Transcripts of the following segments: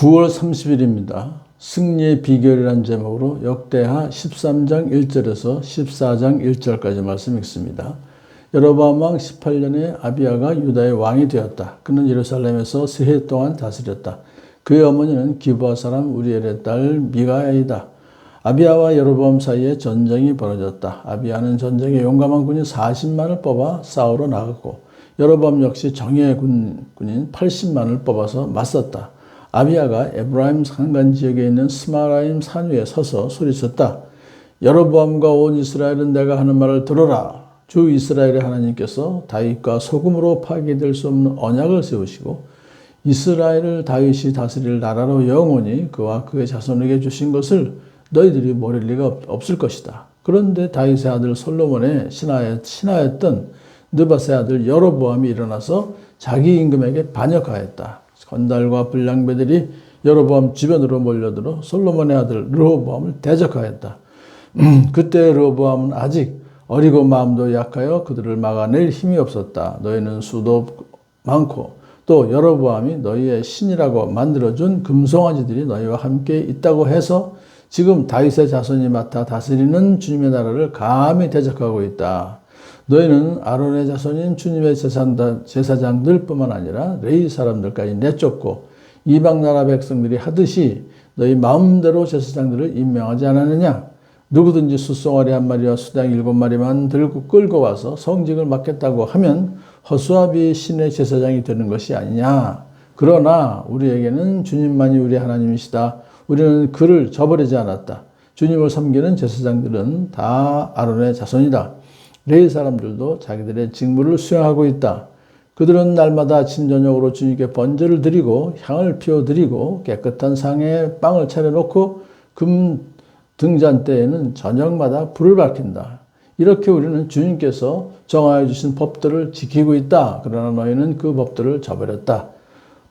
9월 30일입니다. 승리의 비결이라는 제목으로 역대하 13장 1절에서 14장 1절까지 말씀 읽습니다. 여로보암 왕 18년에 아비아가 유다의 왕이 되었다. 그는 예루살렘에서 세 해 동안 다스렸다. 그의 어머니는 기브아 사람 우리엘의 딸 미가야이다. 아비아와 여로보암 사이에 전쟁이 벌어졌다. 아비아는 전쟁에 용감한 군인 40만을 뽑아 싸우러 나갔고 여로보암 역시 정예 군, 군인 80만을 뽑아서 맞섰다. 아비아가 에브라임 산간 지역에 있는 스마라임 산 위에 서서 소리쳤다. 여로보암과 온 이스라엘은 내가 하는 말을 들어라. 주 이스라엘의 하나님께서 다윗과 소금으로 파괴될 수 없는 언약을 세우시고 이스라엘을 다윗이 다스릴 나라로 영원히 그와 그의 자손에게 주신 것을 너희들이 모를 리가 없을 것이다. 그런데 다윗의 아들 솔로몬의 신하였던 느바세 아들 여로보암이 일어나서 자기 임금에게 반역하였다. 건달과 불량배들이 여로보암 주변으로 몰려들어 솔로몬의 아들 르호보암을 대적하였다. 그때 르호보암은 아직 어리고 마음도 약하여 그들을 막아낼 힘이 없었다. 너희는 수도 많고 또 여로보암이 너희의 신이라고 만들어준 금송아지들이 너희와 함께 있다고 해서 지금 다윗의 자손이 맡아 다스리는 주님의 나라를 감히 대적하고 있다. 너희는 아론의 자손인 주님의 제사장들 뿐만 아니라 레이 사람들까지 내쫓고 이방 나라 백성들이 하듯이 너희 마음대로 제사장들을 임명하지 않았느냐? 누구든지 숫송아리 한 마리와 수당 일곱 마리만 들고 끌고 와서 성직을 맡겠다고 하면 허수아비 신의 제사장이 되는 것이 아니냐? 그러나 우리에게는 주님만이 우리 하나님이시다. 우리는 그를 저버리지 않았다. 주님을 섬기는 제사장들은 다 아론의 자손이다. 레이 사람들도 자기들의 직무를 수행하고 있다. 그들은 날마다 아침 저녁으로 주님께 번제를 드리고 향을 피워 드리고 깨끗한 상에 빵을 차려놓고 금 등잔 때에는 저녁마다 불을 밝힌다. 이렇게 우리는 주님께서 정하여 주신 법들을 지키고 있다. 그러나 너희는 그 법들을 저버렸다.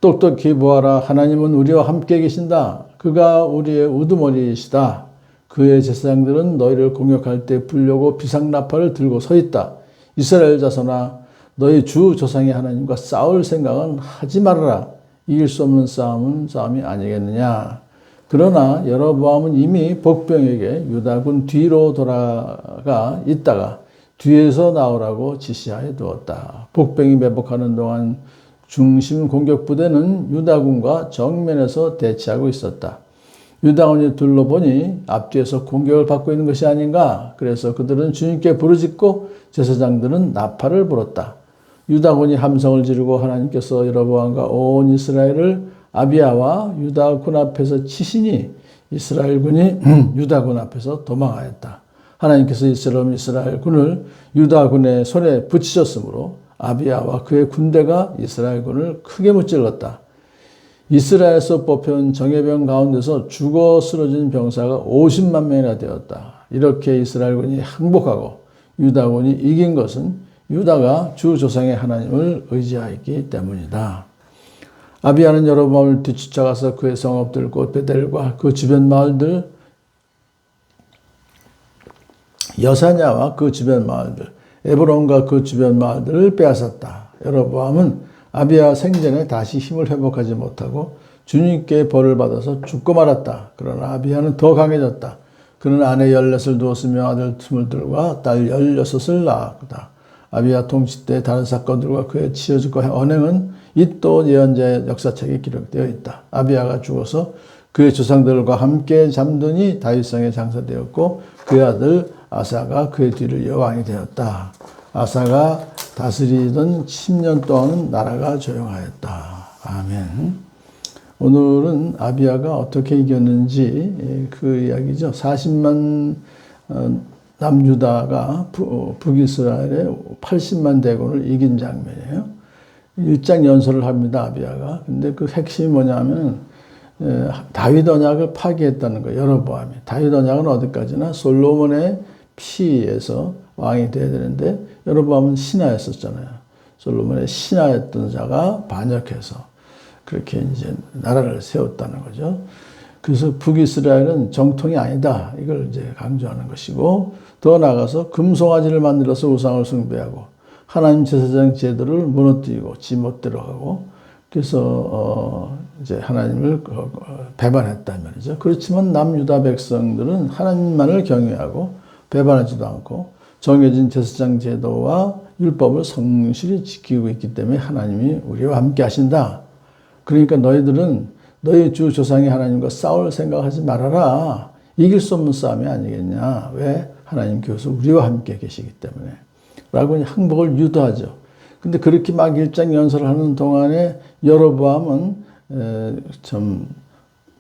똑똑히 보아라. 하나님은 우리와 함께 계신다. 그가 우리의 우두머리이시다. 그의 제사장들은 너희를 공격할 때 불려고 비상나팔을 들고 서 있다. 이스라엘 자손아 너희 주 조상의 하나님과 싸울 생각은 하지 말아라. 이길 수 없는 싸움은 싸움이 아니겠느냐. 그러나 여러보암은 이미 복병에게 유다군 뒤로 돌아가 있다가 뒤에서 나오라고 지시하여 두었다. 복병이 매복하는 동안 중심 공격 부대는 유다군과 정면에서 대치하고 있었다. 유다원이 둘러보니 앞뒤에서 공격을 받고 있는 것이 아닌가. 그래서 그들은 주님께 부르짖고 제사장들은 나팔을 불었다. 유다군이 함성을 지르고 하나님께서 여러보암과 온 이스라엘을 아비아와 유다군 앞에서 치시니 이스라엘군이 유다군 앞에서 도망하였다. 하나님께서 이스라엘 이스라엘군을 유다군의 손에 붙이셨으므로 아비아와 그의 군대가 이스라엘군을 크게 무찔렀다. 이스라엘에서 뽑혀온 정예병 가운데서 죽어 쓰러진 병사가 50만 명이나 되었다. 이렇게 이스라엘군이 항복하고 유다군이 이긴 것은 유다가 주 조상의 하나님을 의지하였기 때문이다. 아비아는 마을 뒤쫓아가서 그의 성읍들 곧 베델과 그 주변 마을들 여사냐와 그 주변 마을들 에브론과 그 주변 마을들을 빼앗았다. 여로보암은 아비아 생전에 다시 힘을 회복하지 못하고 주님께 벌을 받아서 죽고 말았다. 그러나 아비아는 더 강해졌다. 그는 아내 열넷을 두었으며 아들 스물둘과 딸 열여섯을 낳았다. 아비아 통치 때 다른 사건들과 그의 치어질과 언행은 이 또 예언자의 역사책에 기록되어 있다. 아비아가 죽어서 그의 조상들과 함께 잠드니 다윗성에 장사되었고 그의 아들 아사가 그의 뒤를 여왕이 되었다. 아사가 다스리던 10년 동안은 나라가 조용하였다. 아멘. 오늘은 아비아가 어떻게 이겼는지 예, 그 이야기죠. 40만 어, 남유다가 북이스라엘의 80만 대군을 이긴 장면이에요. 일장 연설을 합니다. 아비아가. 근데 그 핵심이 뭐냐면 예, 다윗 언약을 파기했다는 거예요. 여러보암이. 다윗 언약은 어디까지나 솔로몬의 피에서 왕이 돼야 되는데 여로보암은 신하였었잖아요. 솔로몬의 신하였던 자가 반역해서 그렇게 이제 나라를 세웠다는 거죠. 그래서 북이스라엘은 정통이 아니다. 이걸 이제 강조하는 것이고 더 나아가서 금송아지를 만들어서 우상을 숭배하고 하나님 제사장 제도를 무너뜨리고 지멋대로 하고 그래서 어 이제 하나님을 그- 어, 배반했단 말이죠. 그렇지만 남유다 백성들은 하나님만을 경외하고 배반하지도 않고 정해진 제사장 제도와 율법을 성실히 지키고 있기 때문에 하나님이 우리와 함께 하신다. 그러니까 너희들은 너희 주 조상의 하나님과 싸울 생각하지 말아라. 이길 수 없는 싸움이 아니겠냐. 왜? 하나님께서 우리와 함께 계시기 때문에. 라고 항복을 유도하죠. 근데 그렇게 막 일장 연설을 하는 동안에 여로보암은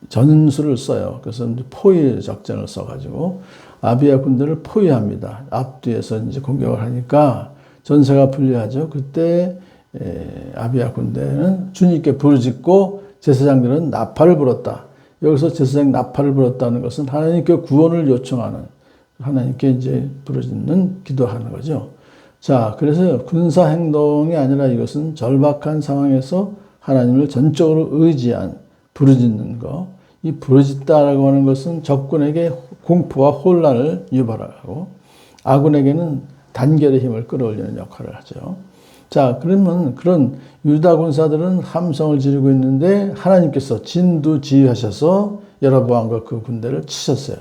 전술을 써요. 그래서 포위 작전을 써가지고 아비아 군대를 포위합니다. 앞뒤에서 이제 공격을 하니까 전세가 불리하죠. 그때 에, 아비아 군대는 주님께 부르짖고 제사장들은 나팔을 불었다. 여기서 제사장 나팔을 불었다는 것은 하나님께 구원을 요청하는 하나님께 이제 부르짖는 기도하는 거죠. 자, 그래서 군사 행동이 아니라 이것은 절박한 상황에서 하나님을 전적으로 의지한 부르짖는 거. 이 부르짖다라고 하는 것은 적군에게 공포와 혼란을 유발하고 아군에게는 단결의 힘을 끌어올리는 역할을 하죠. 자, 그러면 그런 유다 군사들은 함성을 지르고 있는데 하나님께서 진두 지휘하셔서 여러보암과 그 군대를 치셨어요.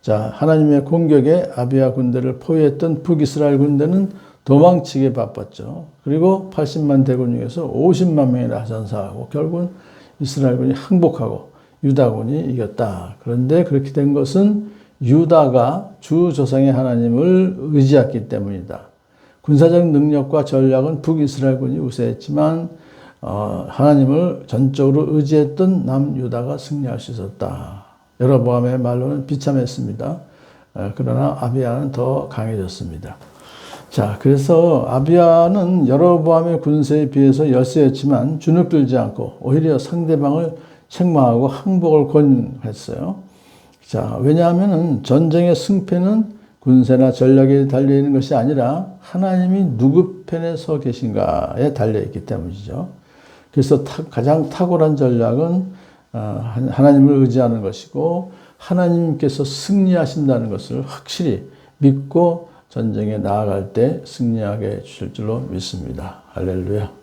자, 하나님의 공격에 아비아 군대를 포위했던 북이스라엘 군대는 도망치게 바빴죠. 그리고 80만 대군 중에서 50만 명이나 전사하고 결국은 이스라엘군이 항복하고 유다군이 이겼다. 그런데 그렇게 된 것은 유다가 주 조상의 하나님을 의지했기 때문이다. 군사적 능력과 전략은 북이스라엘군이 우세했지만 어, 하나님을 전적으로 의지했던 남유다가 승리할 수 있었다. 여러보암의 말로는 비참했습니다. 어, 그러나 아비야는 더 강해졌습니다. 자, 그래서 아비야는 여러보암의 군세에 비해서 열세였지만 주눅들지 않고 오히려 상대방을 책망하고 항복을 권했어요. 자, 왜냐하면은 전쟁의 승패는 군세나 전략에 달려 있는 것이 아니라 하나님이 누구 편에 서 계신가에 달려 있기 때문이죠. 그래서 타, 가장 탁월한 전략은 어, 하나님을 의지하는 것이고 하나님께서 승리하신다는 것을 확실히 믿고 전쟁에 나아갈 때 승리하게 주실 줄로 믿습니다. 할렐루야.